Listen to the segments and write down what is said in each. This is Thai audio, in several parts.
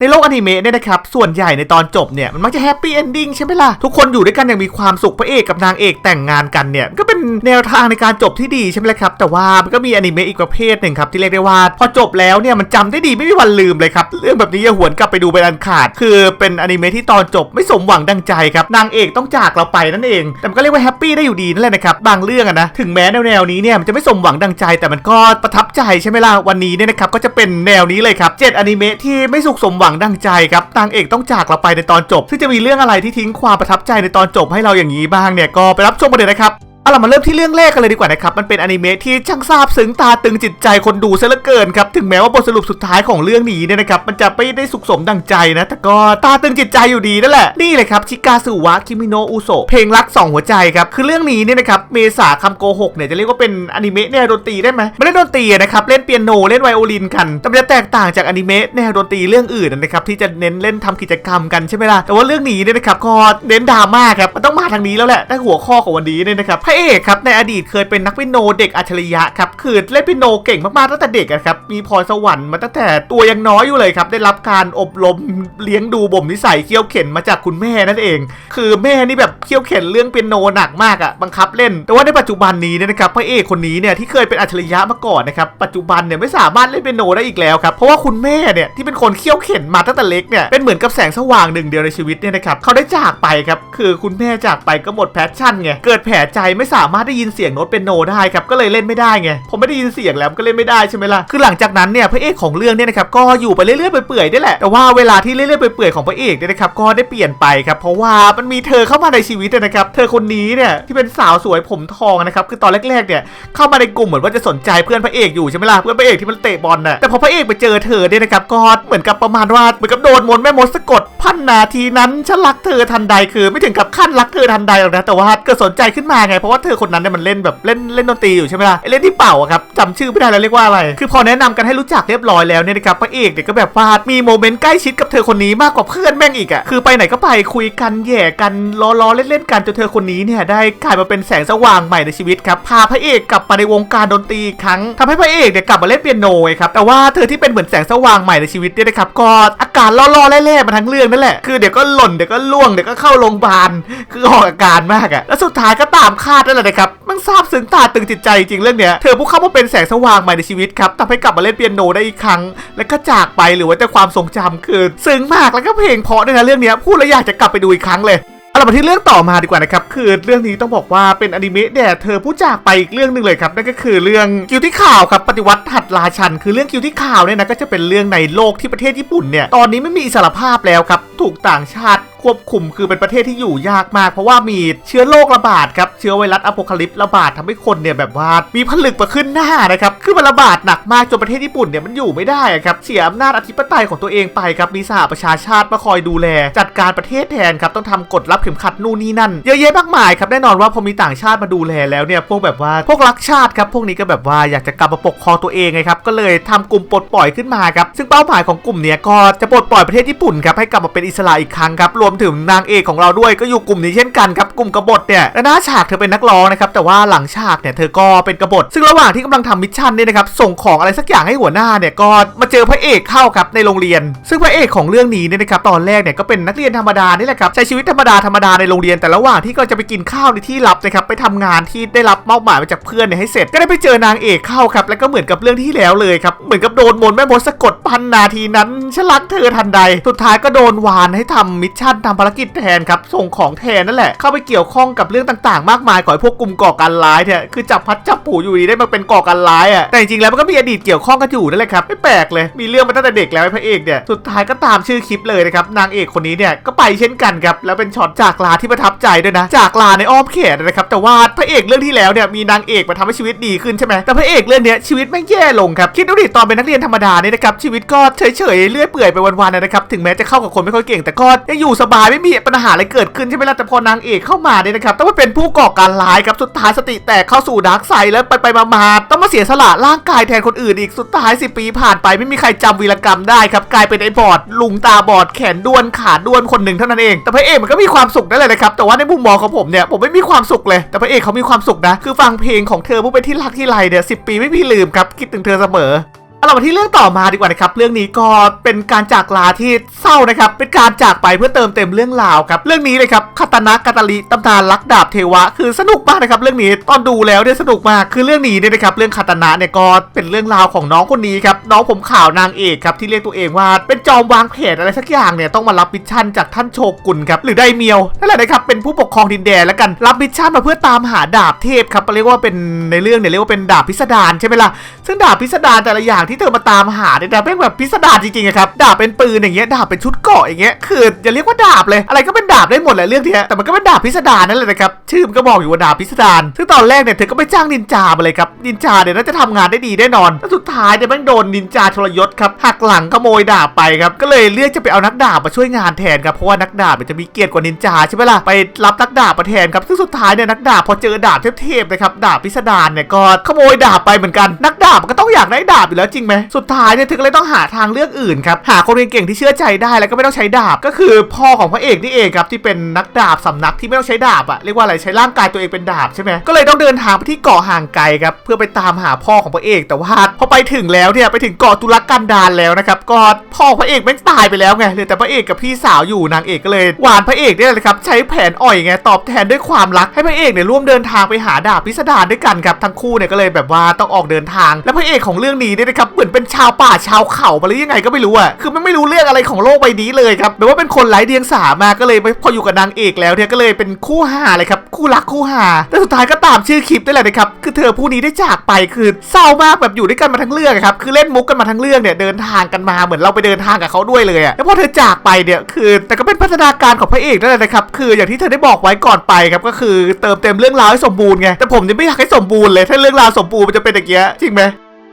ในโลกอนิเมะเนี่ยนะครับ ส่วนใหญ่ในตอนจบเนี่ยมันมักจะแฮปปี้เอนดิ้งใช่ไหมล่ะ ทุกคนอยู่ด้วยกันอย่างมีความสุขพระเอกกับนางเอกแต่งงานกันเนี่ย ก็เป็นแนวทางในการจบที่ดีใช่ไหมล่ะครับ แต่ว่ามันก็มีอนิเมะอีกประเภทหนึ่งครับ ที่เรียกได้ว่า พอจบแล้วเนี่ยมันจำได้ดีไม่มีวันลืมเลยครับ เรื่องแบบนี้อย่าหวนกลับไปดูเป็นอันขาด คือเป็นอนิเมะที่ตอนจบไม่สมหวังดังใจครับนางเอกต้องจากเราไปนั่นเองแต่มันก็เรียกว่าแฮปปี้ได้อยู่ดีนั่นแหละนะครับบางเรื่องอะนะถึงแม้แนวแนวนี้เนี่ยมันจะไม่สมหวังดังใจ แต่มันก็ประทับใจใช่ไหมล่ะวันนี้เนี่ยนะครับก็จะเป็นแนวนี้เลยครับเจ็ดอนิเมะที่ไม่สุขสมหวังดังใจครับนางเอกต้องจากเราไปในตอนจบ ซึ่งจะมีเรื่องอะไรที่ทิ้งความประทับใจในตอนจบให้เราอย่างนี้บ้างเนี่ยก็ไปรับชมกันเลยนะครับ เอาล่ะมาเริ่มที่เรื่องแรกกันเลยดีกว่านะครับ มันเป็นอนิเมะที่ช่างซาบซึ้งตาตึงจิตใจคนดูซะเหลือเกินครับ ถึงแม้ว่าบทสรุปสุดท้ายของเรื่องนี้เนี่ยนะครับ มันจะไม่ได้สุขสมดังใจนะ แต่ก็ตาตึงจิตใจอยู่ดีนั่นแหละ นี่เลยครับ ชิกาสุวะ คิมิโนะ อุโซะเพลงรักสองหัวใจครับ คือเรื่องนี้เนี่ยนะครับ เมษาคำโกหกเนี่ยจะเรียกว่าเป็นอนิเมะแนวดนตรีได้ไหมไม่ได้ดนตรีนะครับ เล่นเปียโน เล่นไวโอลินกัน แต่มันจะแตกต่างจากอนิเมะแนวดนตรีเรื่องอื่นนะครับ ที่จะเน้นเล่นทำกิจกรรมกันใช่ไหมล่ะ แต่ว่าเรื่องนี้เนี่ยนะครับก็เน้นดราม่าครับ มันต้องมาทางนี้แล้วแหละถ้าหัวข้อของวันนี้เนี่ยนะครับพระเเอกครับในอดีตเคยเป็นนักเปียโนเด็กอัจฉริยะครับคือเล่นเปียโนเก่งมากๆตั้งแต่เด็กอะครับมีพรสวรรค์มาตั้งแต่ตัวยังน้อยอยู่เลยครับได้รับการอบรมเลี้ยงดูบ่มนิสัยเคี่ยวเข็นมาจากคุณแม่นั่นเอง คือแม่นี่แบบเคี่ยวเข็นเรื่องเปียโนหนักมากอะบังคับเล่น แต่ว่าในปัจจุบันนี้เนี่ยนะครับพระเอกคนนี้เนี่ยที่เคยเป็นอัจฉริยะมาก่อนนะครับปัจจุบันเนี่ยไม่สามารถเล่นเปียโนได้อีกแล้วครับเพราะว่าคุณแม่เนี่ยที่เป็นคนเคี่ยวเข็นมาตั้งแต่เล็กเนี่ยเป็นเหมือนกับแสงสว่างหนึ่งเดียวในชีวิตเนี่ยนะครับเขาได้จากไปครับคือคุณแม่จากไปก็หมดแพชชั่นไงเกิดแผลใจไม่สามารถได้ยินเสียงโน้ตเปียโนได้ครับก็เลยเล่นไม่ได้ไงผมไม่ได้ยินเสียงแล้วก็เล่นไม่ได้ใช่ไหมล่ะคือหลังจากนั้นเนี่ยพระเอกของเรื่องเนี่ยนะครับก็อยู่ไปเรื่อยๆเปื่อยๆนี่แหละแต่ว่าเวลาที่เรื่อยๆเปื่อยๆของพระเอกเนี่ยนะครับก็ได้เปลี่ยนไปครับเพราะว่ามันมีเธอเข้ามาในชีวิตนะครับเธอคนนี้เนี่ยที่เป็นสาวสวยผมทองนะครับคือตอนแรกๆเนี่ยเข้ามาในกลุ่มเหมือนว่าจะสนใจเพื่อนพระเอกอยู่ใช่ไหมล่ะเพื่อนพระเอกที่มันเตะบอลน่ะแต่พอพระเอกไปเจอเธอเนี่ยนะครับก็เหมือนกับประมาณว่าเหมือนกับโดนมนต์แม่มดสะกดพันนาทีนั้นฉันรักเธอทันใดคือ ไม่ถึงกับขั้นรักเธอทันใดหรอกนะแต่ว่าเกิดสนใจขึ้นมาไงเพราะว่าเธอคนนั้นเนี่ยมันเล่นแบบเล่นเล่นดนตรีอยู่ใช่ไหมล่ะไอเล่นที่เป่าอะครับจำชื่อไม่ได้แล้วเรียกว่าอะไร คือพอแนะนำกันให้รู้จักเรียบร้อยแล้วเนี่ยนะครับพระเอกเนี่ยก็แบบว่ามีโมเมนต์ใกล้ชิดกับเธอคนนี้มากกว่าเพื่อนแม่งอีกอะคือไปไหนก็ไปคุยกันแย่กันล้อล้อเล่นๆกันจนเธอคนนี้เนี่ยได้กลายมาเป็นแสงสว่างใหม่ในชีวิตครับพาพระเอกกลับมาในวงการดนตรีอีกครั้งทำให้พระเอกเนี่ยกลับมาเล่นเปียโนครับแต่ว่าเธอที่เป็นเหมือนแสงสว่างใหม่ในชีวิตเนี่ยนะครับก็อาการล่อๆแร่ๆมาทั้งเรื่องนั่นแหละคือเดี๋ยวก็หล่นเดี๋ยวก็ล่วงเดี๋ยวก็เข้าโรงพยาบาลคือออกอาการมากอะแล้วสุดท้ายก็ตามคาดนั่นแหละนะครับมันซาบซึ้งตาตึงจิตใจจริงเรื่องเนี้ยเธอผู้เข้ามาเป็นแสงสว่างใหม่ในชีวิตครับทำให้กลับมาเล่นเปียโนได้อีกครั้ง แล้วก็จากไปหรือว่าแต่ความทรงจำคือซึ้งมากแล้วก็เพลงเพราะด้วยนะเรื่องเนี้ยพูดแล้วอยากจะกลับไปดูอีกครั้งเลยเอาล่ะมาที่เรื่องต่อมาดีกว่านะครับ คือเรื่องนี้ต้องบอกว่าเป็นอนิเมะเนี่เธอผู้จากไปอีกเรื่องหนึ่งเลยครับ นั่นก็คือเรื่องกิวที่ข่าวครับปฏิวัติหัดราชัน คือเรื่องกิวที่ข่าวเนี่ยนะก็จะเป็นเรื่องในโลกที่ประเทศญี่ปุ่นเนี่ยตอนนี้ไม่มีอิสรภาพแล้วครับถูกต่างชาติควบคุมคือเป็นประเทศที่อยู่ยากมาก เพราะว่ามีเชื้อโรคระบาดครับเชื้อไวรัสอโพคาลิประบาดทำให้คนเนี่ยแบบว่ามีผลึกมาขึ้นหน้านะครับคือมันระบาดหนักมากจนประเทศญี่ปุ่นเนี่ยมันอยู่ไม่ได้ครับเสียอำนาจอธิปไตยของตัวเองไปครับมีสหประชาชาติมาคอยดูแล จัดการประเทศแทนครับต้องทำกฎรับเข็มขัดนู่นนี่นั่นเยอะแยะมากมายครับแน่นอนว่าพอมีต่างชาติมาดูแลแล้วเนี่ยพวกแบบว่าพวกรักชาติครับพวกนี้ก็แบบว่าอยากจะกลับมาปกครองตัวเองไงครับก็เลยทำกลุ่มปลดปล่อยขึ้นมาครับซึ่งเป้าหมายของกลุ่มเนี้ยก็จะปลดปล่อยประเทศญี่ปุ่นครับให้กลับมาเป็นอิสระอีกครั้งครับรวมถึงนางเอกของเราด้วยก็อยู่กลุ่มนี้เช่นกันครับกลุ่มกบฏเนี่ยและหน้าฉากเธอเป็นนักร้องนะครับแต่ว่าหลังฉากเนี่ยเธอก็เป็นกบฏ ซึ่งระหว่างที่กำลังทำมิชชั่นเนี่ยนะครับส่งของอะไรสักอย่างให้หัวหน้าเนี่ยก็มาเจอพระเอกเข้าครับในโรงเรียน ซึ่งพระเอกของเรื่องนี้เนี่ยนะครับตอนแรกเนี่ยก็เป็นนักเรียนธรรมดานี่แหละครับใช้ชีวิตธรรมดาธรรมดาในโรงเรียน แต่ระหว่างที่ก็จะไปกินข้าวในที่ลับนะครับไปทำงานที่ได้รับมอบหมายมาจากเพื่อนเนี่ยให้เสร็จก็ได้ไปเจอนางเอกเข้าครับแล้วก็เหมือนกับเรื่องที่แล้วเลยครับเหมือนกับโดนมนต์แม่มดสะกดพันนาทีนั้นฉันรักเธอทันใด สุดท้ายก็โดนวานให้ทำมิชชั่นทำภารกิจแทนครับส่งของแทนนั่นแหละเข้าไปเกี่ยวข้องกับเรื่องต่างๆ มากมายของไอ้พวกกลุ่มก่อการร้ายเนี่ยคือจับพัดจับผูอยู่ดีได้มาเป็นก่อการร้ายอะแต่จริงๆแล้วมันก็มีอดีตเกี่ยวข้องกันอยู่นั่นแหละครับไม่แปลกเลยมีเรื่องมาตั้งแต่เด็กแล้วไอ้พระเอกเนี่ยสุดท้ายก็ตามชื่อคลิปเลยนะครับนางเอกคนนี้เนี่ยก็ไปเช่นกันครับแล้วเป็นช็อตจากลาที่ประทับใจด้วยนะ จากลาในอ้อมแขนนะครับแต่ว่าพระเอกเรื่องที่แล้วเนี่ยมีนางเอกมาทำให้ชีวิตดีขึ้นใช่ไหมแต่พระเอกเรื่องนี้ชีวิตไม่แย่ลงครับคิดดูดิตอนเป็นนักเรียนธรรมดาเนี่ยนะครับชีวิตก็เฉยๆเลื่อยเปื่อยไปวันๆนะครับถึงแม้จะเข้ากับคนไม่ค่อยเก่งแต่ก็ยังอยู่สบายไม่มีปัญหาอะไรเกิดขึ้นใช่ไหมล่ะแต่พอนางเอกเข้ามาเนี่ยนะครับต้องมาเป็นผู้ก่อการร้ายครับสุดท้ายสติแตกเข้าสู่ดาร์กไซด์แล้วไปไปๆมาต้องมาเสียสละร่างกายแทนคนอื่นอีกสุดท้ายสิปีผ่านไปไม่มีใครจำวีรกรรมได้ครับกลายเป็นไอ้บอดลุงตาบอดแขนด้วนขาด้วนคนหนึ่งเท่านั้นเอง แต่พระเอกมันก็มีความสุขนั่นแหละนะครับแต่ว่าในมุมมองของผมเนี่ยผมไม่มีความสุขเลย แต่พระเอกเขามีความสุขนะคือฟังเพลงของเธอผู้เป็นที่รักที่ไรเนี่ยสิปีไม่มีลืมครับคิดถึงเธอเสมอ เอาเรามาที่เรื่องต่อมาดีกว่านะครับ เรื่องนี้ก็เป็นการจากลาที่เศร้านะครับ เป็นการจากไปเพื่อเติมเต็มเรื่องราวครับ เรื่องนี้เลยครับคาตานะกาตาลิตำนานรักดาบเทวะ คือสนุกมากนะครับ เรื่องนี้ตอนดูแล้วเนี่ยสนุกมากคือเรื่องนี้เนี่ยนะครับ เรื่องคาตานะเนี่ยก็เป็นเรื่องราวของน้องคนนี้ครับน้องผมข่าวนางเอกครับที่เรียกตัวเองว่าเป็นจอมวางแผนอะไรสักอย่างเนี่ยต้องมารับมิชชั่นจากท่านโชกุนครับหรือไดเมียวนั่นแหละนะครับเป็นผู้ปกครองดินแดนแล้วกันรับมิชชั่นมาเพื่อตามหาดาบเทพครับเรียกว่าเป็นในเรื่องเนี่ยเรียกว่าเป็นดาบพิสดารใช่ไหมล่ะซึ่งดาบพิสดารแต่ละอย่างที่เธอมาตามหาเนี่ยนะเป็นแบบพิสดารจริงๆครับดาบเป็นปืนอย่างเงี้ยดาบเป็นชุดเกราะอย่างเงี้ยคืออย่าเรียกว่าดาบเลย อะไรก็เป็นดาบได้หมดแหละเรื่องเนี้ยแต่มันก็เป็นดาบพิสดารนั่นแหละนะครับชื่อมันก็บอกอยู่ว่าดาบพิสดารซึ่งตอนแรกเนี่ยเธอก็ไปจ้างนินจามาเลยครับนินจาเนี่ยน่าจะทำงานได้ดีแน่นอนแล้วสุดท้ายเนี่ยแม่งโดนนินจาทรยศครับหักหลังขโมยดาบไปครับก็เลยเลือกจะไปเอานักดาบมาช่วยงานแทนครับเพราะว่านักดาบเนี่ยจะมีเกียรติกว่านินจาใช่ไหมล่ะไปรับนักดาบมาแทนครับซึ่งสุดท้ายเนี่ยนักดาบพอเจอดาบเทพๆนะครับดาบพิสดารเนี่ยก็ขโมยดาบไปเหมือนกันนักดาบมันก็ต้องอยากได้ดาบอยู่แล้วจริงไหมสุดท้ายเนี่ยเธอก็เลยต้องหาทางเลือกอื่นครับหาคนเก่งที่เชื่อใจได้แล้วก็ไม่ต้องใช้ดาบ ก็คือพ่อของพระเอกนี่เองครับที่เป็นนักดาบสำนักที่ไม่ต้องใช้ดาบอะเรียกว่าอะไรใช้ร่างกายตัวเองเป็นดาบใช่ไหมก็เลยต้องเดินทางไปที่เกาะห่างไกลครับเพื่อไปตามหาพ่อของพระเอก แต่ว่าพอไปถึงแล้วเนี่ยไปถึงเกาะตุลกันดารแล้วนะครับก็พ่อพระเอกแม่งตายไปแล้วไงเหลือแต่พระเอกกับพี่สาวอยู่นางเอกก็เลยหวานพระเอกเนี่ยแหละครับใช้แผนอ่อยไงตอบแทนด้วยความรักให้พระเอกเนี่ยร่วมเดินทางไปหาดาบพิสดารด้วยกันครับทั้งคู่เนี่ยก็เลยแบบว่าต้องออกเดินทาง และพระเอกของเรื่องนี้เนี่ยนะครับเหมือนเป็นชาวป่าชาวเขามาหรือยังไงก็ไม่รู้อะคือมันไม่รู้เรื่องอะไรของโลกใบนี้เลยครับแบบว่าเป็นคนไร้เดียงสามาก็เลยพออยู่กับนางเอกแล้วเนี่ยก็เลยเป็นคู่หาเลยครับคู่รักคู่หาแต่สุดท้ายก็ตามชื่อคลิปได้แหละนะครับคือเธอผู้นี้ได้จากไปคือเศร้ามากแบบอยู่ด้วยกันมาทั้งเรื่องครับคือเล่นมุกกันมาทั้งเรื่องเนี่ยเดินทางกันมาเหมือนเราไปเดินทางกับเขาด้วยเลยอะแล้วพอเธอจากไปเนี่ยคือแต่ก็เป็นพัฒนาการของพระเอกนั่นแหละนะครับคืออย่างที่เธอได้บอกไว้ก่อนไปครับก็คือเติมเต็มเรื่องราวให้สมบูรณ์ไงแต่ผมเนี่ยไม่อยากให้สมบูรณ์เลยถ้าเรื่องราวสมบูรณ์มันจะเป็นอย่างเงี้ยจริงไหม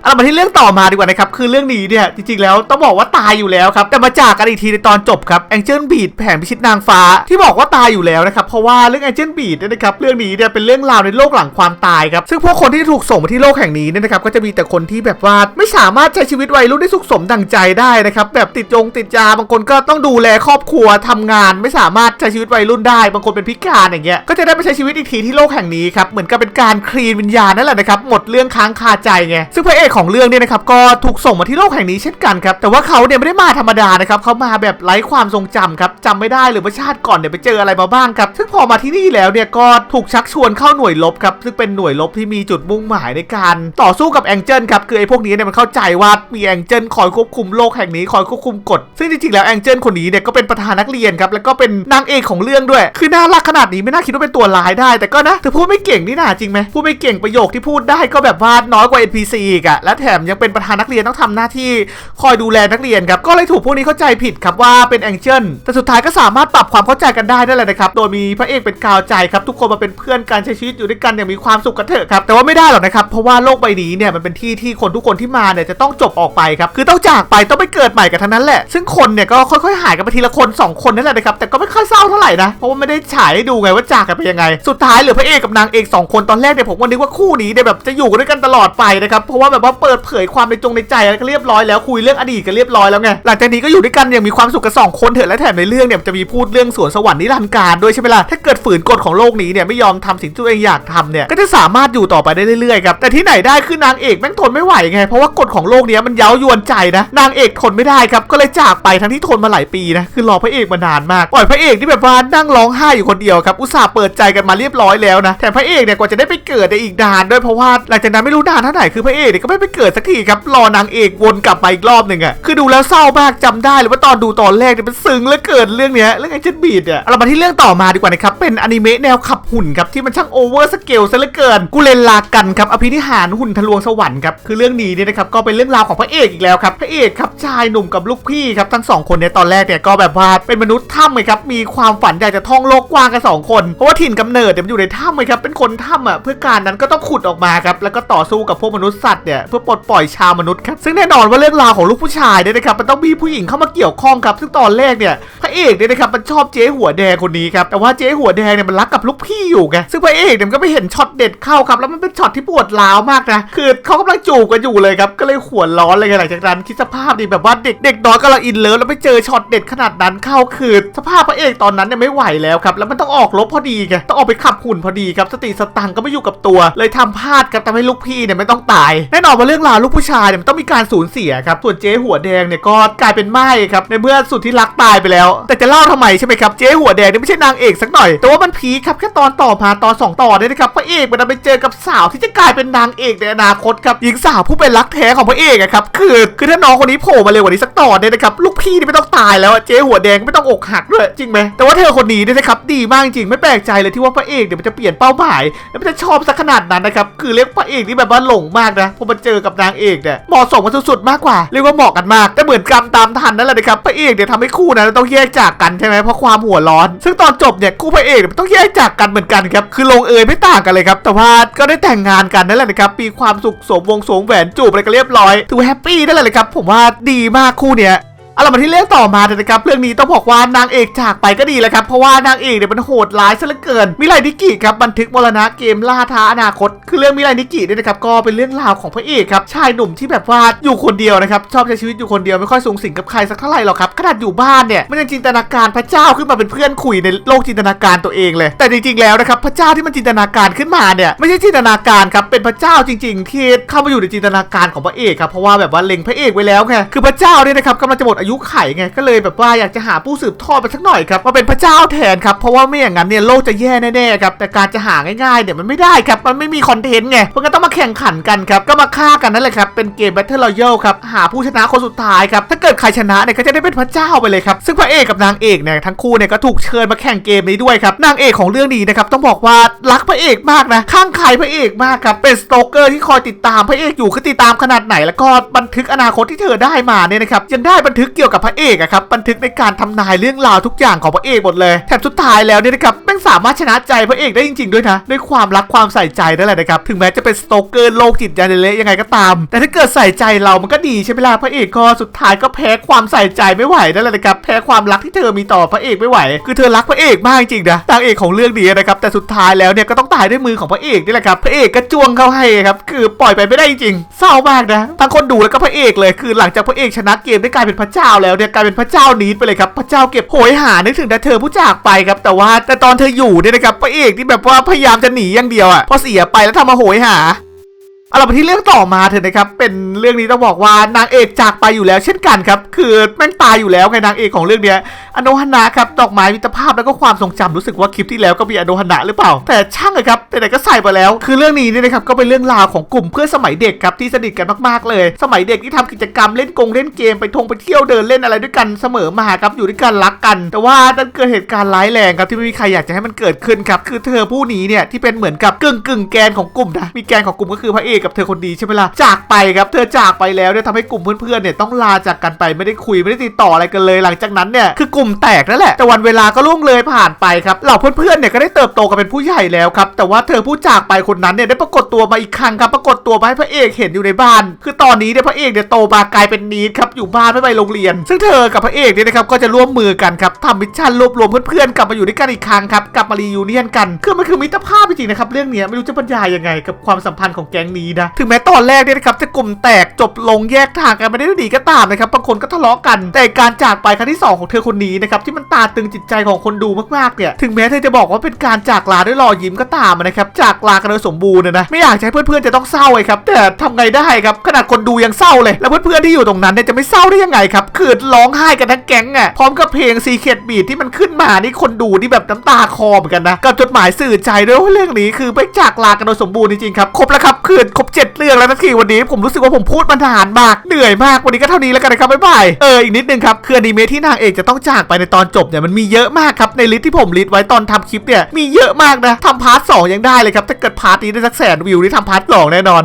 เอามาที่เรื่องต่อมาดีกว่านะครับ คือเรื่องนี้เนี่ย จริงๆ แล้วต้องบอกว่าตายอยู่แล้วครับ แต่มาจากกันอีกทีในตอนจบครับแองเจิลบีดแผนพิชิตนางฟ้าที่บอกว่าตายอยู่แล้วนะครับ เพราะว่าเรื่องแองเจิลบีดเนี่ยนะครับ เรื่องนี้เนี่ยเป็นเรื่องราวในโลกหลังความตายครับ ซึ่งพวกคนที่ถูกส่งมาที่โลกแห่งนี้เนี่ยนะครับ ก็จะมีแต่คนที่แบบว่าไม่สามารถใช้ชีวิตวัยรุ่นได้สุขสมดังใจได้นะครับ แบบติดจงติดยาบางคนก็ต้องดูแลครอบครัวทำงาน ไม่สามารถใช้ชีวิตวัยรุ่นได้ บางคนเป็นพิการอย่างเงี้ย ก็จะได้ไปใช้ชีวิตอีกทีที่โลกแห่งนี้ครับ เหมือนกับเป็นการคลีนวิญญาณนั่นแหละนะครับ หมดเรื่องค้างคาใจไงซึ่งพระเอกของเรื่องเนี่ยนะครับก็ถูกส่งมาที่โลกแห่งนี้เช่นกันครับแต่ว่าเขาเนี่ยไม่ได้มาธรรมดานะครับเขามาแบบไร้ความทรงจำครับจำไม่ได้หรือว่าชาติก่อนเนี่ยไปเจออะไรมาบ้างครับซึ่งพอมาที่นี่แล้วเนี่ยก็ถูกชักชวนเข้าหน่วยรบครับซึ่งเป็นหน่วยรบที่มีจุดมุ่งหมายในการต่อสู้กับแองเจิลครับคือไอ้พวกนี้เนี่ยมันเข้าใจว่ามีแองเจิลคอยควบคุมโลกแห่งนี้คอยควบคุมกฎซึ่งจริงๆแล้วแองเจิลคนนี้เนี่ยก็เป็นประธานนักเรียนครับแล้วก็เป็นนางเอกของเรื่องด้วย คือน่ารักขนาดนี้ไม่น่าคิดว่าเป็นตัวร้ายได้ แต่ก็นะเธอพูดไม่เก่งนี่นาจริงไหมพูดไม่เก่งประโยคที่พูดได้ก็แบบว่าน้อยกว่า NPC อีกอะและแถมยังเป็นประธานนักเรียนต้องทำหน้าที่คอยดูแลนักเรียนครับก็เลยถูกพวกนี้เข้าใจผิดครับว่าเป็นแองเจิลแต่สุดท้ายก็สามารถปรับความเข้าใจกันได้นั่นแหละนะครับโดยมีพระเอกเป็นกาวใจครับทุกคนมาเป็นเพื่อนกันใช้ชีวิตอยู่ด้วยกันอย่างมีความสุขกันเถอะครับแต่ว่าไม่ได้หรอกนะครับเพราะว่าโลกใบนี้เนี่ยมันเป็นที่ที่คนทุกคนที่มาเนี่ยจะต้องจบออกไปครับคือต้องจากไปต้องไปเกิดใหม่กันทั้งนั้นแหละ ซึ่งคนเนี่ยก็ค่อยๆหายกันไปทีละคนสองคนนั่นแหละนะครับแต่ก็ไม่ค่อยเศร้าเท่าไหร่นะเพราะว่าไม่ได้ฉายให้ดูไงว่าจากกันไปยังไง สุดท้ายเหลือพระเอกกับนางเอกสองคนตอนแรกเนี่ยผมก็นึกว่าคู่นี้เนี่ยแบบจะอยู่กันด้วยกันตลอดไปนะครับเพราะว่าแบบว่าเปิดเผยความในจงในใจอะไรก็เรียบร้อยแล้วคุยเรื่องอดีตกันเรียบร้อยแล้วไงหลังจากนี้ก็อยู่ด้วยกันอย่างมีความสุขกันสองคนเถอะและแถมในเรื่องเนี่ยจะมีพูดเรื่องสวนสวรรค์นิรันดร์การด้วยใช่ไหมล่ะถ้าเกิดฝืนกฎของโลกนี้เนี่ยไม่ยอมทำสิ่งที่ตัวเองอยากทำเนี่ยก็จะสามารถอยู่ต่อไปได้เรื่อยๆครับแต่ที่ไหนได้คือนางเอกแม่งทนไม่ไหวไงเพราะว่ากฎของโลกนี้มันเย้ายวนใจนะ นางเอกทนไม่ได้ครับก็เลยจากไปทั้งที่ทนมาหลายปีนะคือรอพระเอกมานานมากปล่อยพระเอกที่แบบว่านั่งร้องไห้อยู่คนเดียวครับอุตส่าห์เปิดใจกันมาเรียบร้อยแล้วนะแถมพระเอกเนี่ยกว่าจะได้ไปเกิดในอีกนานด้วยเพราะว่าหลังจากนั้นไม่รู้นานเท่าไหร่คือพระเอกเนี่ยก็ไไม่ไปเกิดสักทีครับรอนางเอกวนกลับมาอีกรอบหนึ่งอะคือดูแล้วเศร้ามากจำได้เลยว่าตอนดูตอนแรกเนี่ยมันซึ้งเหลือเกินเรื่องเนี้ยเรื่องไอ้เจ็ดบีดเนี่ยเรามาที่เรื่องต่อมาดีกว่านะครับเป็นอนิเมะแนวขับหุ่นครับที่มันช่างโอเวอร์สเกลซะเหลือเกินกูเลนลากันครับอภินิหารหุ่นทะลวงสวรรค์ครับคือเรื่องนี้เนี่ยนะครับก็เป็นเรื่องราวของพระเอกอีกแล้วครับพระเอกครับชายหนุ่มกับลูกพี่ครับทั้งสองคนเนี่ยตอนแรกเนี่ยก็แบบว่าเป็นมนุษย์ถ้ำเลยครับมีความฝันอยากจะท่องโลกกว้างกันสองคนเพราะว่าถิ่นกำเนิดเนี่ยมันอยู่ในถ้ำเลยครับเป็นคนถ้ำอะเพื่อการนั้นก็ต้องขุดออกมาครับแล้วก็ต่อสู้กับพวกมนุษย์สัตว์เนี่ยเพื่อปลดปล่อยชาวมนุษย์ครับซึ่งแน่นอนว่าเรื่องราวของลูกผู้ชายเนี่ยนะครับมันต้องมีผู้หญิงเข้ามาเกี่ยวข้องครับซึ่งตอนแรกเนี่ยพระเอกเนี่ยนะครับมันชอบเจ๊หัวแดงคนนี้ครับแต่ว่าเจ๊หัวแดงเนี่ยมันรักกับลูกพี่อยู่ไงซึ่งพระเอกเนี่ยมันก็ไปเห็นช็อตเด็ดเข้าครับแล้วมันเป็นช็อตที่ปวดร้าวมากนะคือเขากำลังจูบกันอยู่เลยครับก็เลยหัวร้อนเลยหลังจากนั้นคิดสภาพดิแบบว่าเด็กเด็กน้อยกำลังอินเลิฟแล้วไปเจอช็อตเด็ดขนาดนั้นเข้าคือสภาพพระเอกตอนนั้นเนี่ยไม่ไหวแล้วครับแล้วมันต้องออกรบพอดีไงต้องออกไปขับหุ่นพอดีครับสติสตังก็ไม่อยู่กับตัว เลยทำพลาดครับทำให้ลูกพี่เนี่ยไม่ต้องตายแน่นอนว่าเรื่องราวลูกผู้ชายเนี่ยมันต้องมีการสูญเสียครับส่วนเจ๊หัวแดงเนี่ยก็กลายเป็นไม้ครับในเมื่อสุดที่รักตายไปแล้ว แต่จะเล่าทำไมใช่ไหมครับเจ๊หัวแดงเนี่ยไม่ใช่นางเอกสักหน่อย แต่ว่ามันพีคครับแค่ตอนต่อมาตอนสองต่อเนี่ยนะครับพระเอกมันไปเจอกับสาวที่จะกลายเป็นนางเอกในอนาคตครับหญิงสาวผู้เป็นรักแท้ของพระเอกครับคือคือถ้าน้องคนนี้โผล่มาเร็วกว่านี้สักตอนเนี่ยนะครับลูก พี่นี่ไม่ต้องตายแล้วเจ๊หัวแดงไม่ต้องอกหักด้วยจริงไหมแต่ว่าเธอคนนี้เนี่ยนะครับดีมากจริงไม่แปลกใจเลยที่ว่าพระเอกเนี่ยวมันจะเปลี่ยนเป้าหมาย แล้วมันจะชอบสักขนาดนั้นนะครับคือเรียกพระเอกนี่แบบว่าหลงมากนะพอมาเจอกับนางเอกเนี่ยเหมาะสมกันสุดๆมากกว่าเรียกว่าเหมาะกันมากแต่เหมือนกรรมตามทันนั่นแหละนะครับพระเอกเนี่ยทำให้คู่นั้นต้องแยกจากกันใช่ไหมเพราะความหัวร้อน ซึ่งตอนจบเนี่ยคู่พระเอกมันต้องแยกจากกันเหมือนกันครับคือลงเอยไม่ต่างกันเลยครับแต่ว่าก็ได้แต่งงานกันนั่นแหละนะครับมีความสุขสมวงสงแหวนจูบอะไรกันเรียบร้อยถือแฮปปี้นั่นแหละครับผมว่าดีมากคู่เนี้ย เอาล่ะมาที่เรื่องต่อมาเลยนะครับเรื่องนี้ต้องบอกว่านางเอกจากไปก็ดีแล้วครับ เพราะว่านางเอกเนี่ยมันโหดร้ายซะเหลือเกิน มิไรนิกิครับบันทึกมรณะเกมล่าท้าอนาคต คือเรื่องมิไรนิกิเนี่ยนะครับก็เป็นเรื่องราวของพระเอกครับชายหนุ่มที่แบบว่าอยู่คนเดียวนะครับชอบใช้ชีวิตอยู่คนเดียวไม่ค่อยสูงสิงกับใครสักเท่าไหร่หรอกครับขนาดอยู่บ้านเนี่ยมันยังจินตนาการพระเจ้าขึ้นมาเป็นเพื่อนคุยในโลกจินตนาการตัวเองเลย แต่จริงๆแล้วนะครับพระเจ้าที่มันจินตนาการขึ้นมาเนี่ยไม่ใช่จินตนาการครับเป็นพระเจ้าจริง ๆ ที่เข้ามาอยู่ในจินตนาการของพระเอกครับเพราะว่าแบบว่าเล็งพระเอกไว้แล้วไงคือพระเจ้าเนี่ยนะครับกำลังจะหมดอายุไขไงก็เลยแบบว่าอยากจะหาผู้สืบทอดไปสักหน่อยครับมาเป็นพระเจ้าแทนครับเพราะว่าไม่อย่างนั้นเนี่ยโลกจะแย่แน่ๆครับแต่การจะหาง่ายๆเนี่ยมันไม่ได้ครับมันไม่มีคอนเทนต์ไงมันก็ต้องมาแข่งขันกันครับก็มาฆ่ากันนั่นแหละครับเป็นเกม Battle Royale ครับหาผู้ชนะคนสุดท้ายครับถ้าเกิดใครชนะเนี่ยก็จะได้เป็นพระเจ้าไปเลยครับซึ่งพระเอกกับนางเอกเนี่ยทั้งคู่เนี่ยก็ถูกเชิญมาแข่งเกมนี้ด้วยครับนางเอกของเรื่องนี้นะครับต้องบอกว่ารักพระเอกมากนะข้างใครพระเอกมากครับเป็นสโตเกอร์ที่คอยติดตามพระเอกอยู่คือติดตามขนาดไหนแล้วก็บันทึกอนาคตที่เธอได้มาเนี่ยนะครับยังได้บันทึกเกี่ยวกับพระเอกอะครับบันทึกในการทำนายเรื่องราวทุกอย่างของพระเอกหมดเลยแถมสุดท้ายแล้วเนี่ยนะครับแม่งสามารถชนะใจพระเอกได้จริง ๆด้วยนะด้วยความรักความใส่ใจนั่นแหละนะครับถึงแม้จะเป็นสโตเกอร์โรคจิตยาเละยังไงก็ตาม แต่ถ้าเกิดใส่ใจเรามันก็ดีใช่ไหมล่ะพระเอกก็สุดท้ายก็แพ้ความใส่ใจไม่ไหวนั่นแหละนะครับแพ้ความรักที่เธอมีต่อพระเอกไม่ไหว คือเธอรักพระเอกมากจริงๆนะนางเอกของเรื่องนี้นะครับแต่สุดท้ายแล้วเนี่ยก็ต้องตายด้วยมือของพระเอกนี่แหละครับพระเอกก็จ้วงเข้าให้ครับคือปล่อยไปไม่ได้จริงเศร้ามากนะทั้งคนดูแล้วก็พระเอกเลยคือหลังจากพระเอกชนะเกมได้กลายเป็นพระเจ้าแล้วเนี่ยกลายเป็นพระเจ้านีดไปเลยครับพระเจ้าเก็บโหยหานึกถึงแต่เธอผู้จากไปครับแต่ว่าแต่ตอนเธออยู่เนี่ยนะครับพระเอกที่แบบว่าพยายามจะหนีอย่างเดียวอะพอเสียไปแล้วทำมาโหยหา เอาเราไปที่เรื่องต่อมาเถอะนะครับ เป็นเรื่องนี้ต้องบอกว่านางเอกจากไปอยู่แล้วเช่นกันครับ คือแม่งตายอยู่แล้วไงนางเอกของเรื่องเนี้ยอโนฮานะครับดอกไม้มิตรภาพแล้วก็ความทรงจำรู้สึกว่าคลิปที่แล้วก็มีอโนฮานะหรือเปล่า แต่ช่างเลยครับแต่ไหนๆก็ใส่มาแล้ว คือเรื่องนี้เนี่ยนะครับก็เป็นเรื่องราวของกลุ่มเพื่อนสมัยเด็กครับที่สนิทกันมากๆเลย สมัยเด็กที่ทำกิจกรรมเล่นกงเล่นเกมไปทงไปเที่ยวเดินเล่นอะไรด้วยกันเสมอมาครับอยู่ด้วยกันรักกัน แต่ว่าดันเกิดเหตุการณ์ร้ายแรงครับที่ไม่มีใครอยากจะให้มันเกิดขึ้นครับคือเธอผู้นี้เนี่ยที่เป็นเหมือนกับกึ่งกึ่งแกนของกลุ่มนะมีแกนของกลุ่มก็คือพระเอกกับเธอคนดีใช่ไหมล่ะจากไปครับเธอจากไปแล้วเนี่ยทำให้กลุ่มเพื่อนๆเนี่ยต้องลาจากกันไปไม่ได้คุยไม่ได้ติดต่ออะไรกันเลยหลังจากนั้นเนี่ยคือกลุ่มแตกนั่นแหละแต่วันเวลาก็ล่วงเลยผ่านไปครับเหล่าเพื่อนๆเนี่ยก็ได้เติบโตกันเป็นผู้ใหญ่แล้วครับแต่ว่าเธอผู้จากไปคนนั้นเนี่ยได้ปรากฏตัวมาอีกครั้งครับปรากฏตัวมาให้พระเอกเห็นอยู่ในบ้าน คือตอนนี้เนี่ยพระเอกเนี่ยโตมากลายเป็นนีดครับอยู่บ้านไม่ไปโรงเรียน ซึ่งเธอกับพระเอกเนี่ยนะครับก็จะร่วมมือกันครับทำมิชชั่นรวบรวมเพื่อนๆกลับมาอยู่ด้วยกันอีกครั้งครับกลับมารียูเนียนกันคือมันคือมิตรภาพจริงๆนะครับเรื่องนี้ไม่รู้จะบรรยายยังไงกับความสัมพันธ์ของแก๊งนี้นะ ถึงแม้ตอนแรกเนี่ยนะครับจะกลุ่มแตกจบลงแยกทางกันไม่ได้ด้วยดีก็ตามนะครับบางคนก็ทะเลาะกัน แต่การจากไปครั้งที่สองของเธอคนนี้นะครับที่มันตาตึงจิตใจของคนดูมากๆเนี่ยถึงแม้เธอจะบอกว่าเป็นการจากลาด้วยรอยยิ้มก็ตามนะครับจากลากันโดยสมบูรณ์นะไม่อยากให้เพื่อนๆจะต้องเศร้าเลยครับแต่ทำไงได้ครับขนาดคนดูยังเศร้าเลย แล้วเพื่อนๆที่อยู่ตรงนั้นเนี่ยจะไม่เศร้าได้ยังไงครับคือร้องไห้กันทั้งแก๊งอะพร้อมกับเพลงซีเคดบีที่มันขึ้นมานี่คนดูที่แบบน้ำตาคลอเหมือนกันนะกับจดหมายสื่อใจด้วยว่าเรื่องนี้คือไม่จากลากันโดยสมบูรณ์จริงๆครับครบแล้วครับคือครบเจ็ดเรื่องแล้วนะทีวันนี้ผมรู้สึกว่าผมพูดมันานมากเหนื่อยมากวันนี้ก็เท่านี้แล้วกันนะครับบ๊ายบายเอออีกนิดนึงครับคืออนิเมะที่นางเอกจะต้องจากไปในตอนจบเนี่ยมันมีเยอะมากครับในลิสต์ที่ผมลิสต์ไว้ตอนทำคลิปเนี่ยมีเยอะมากนะทำพาร์ทสองยังได้เลยครับถ้าเกิดพาร์ทนี้ได้สักแสนวิวนี่ทำพาร์ทสองแน่นอน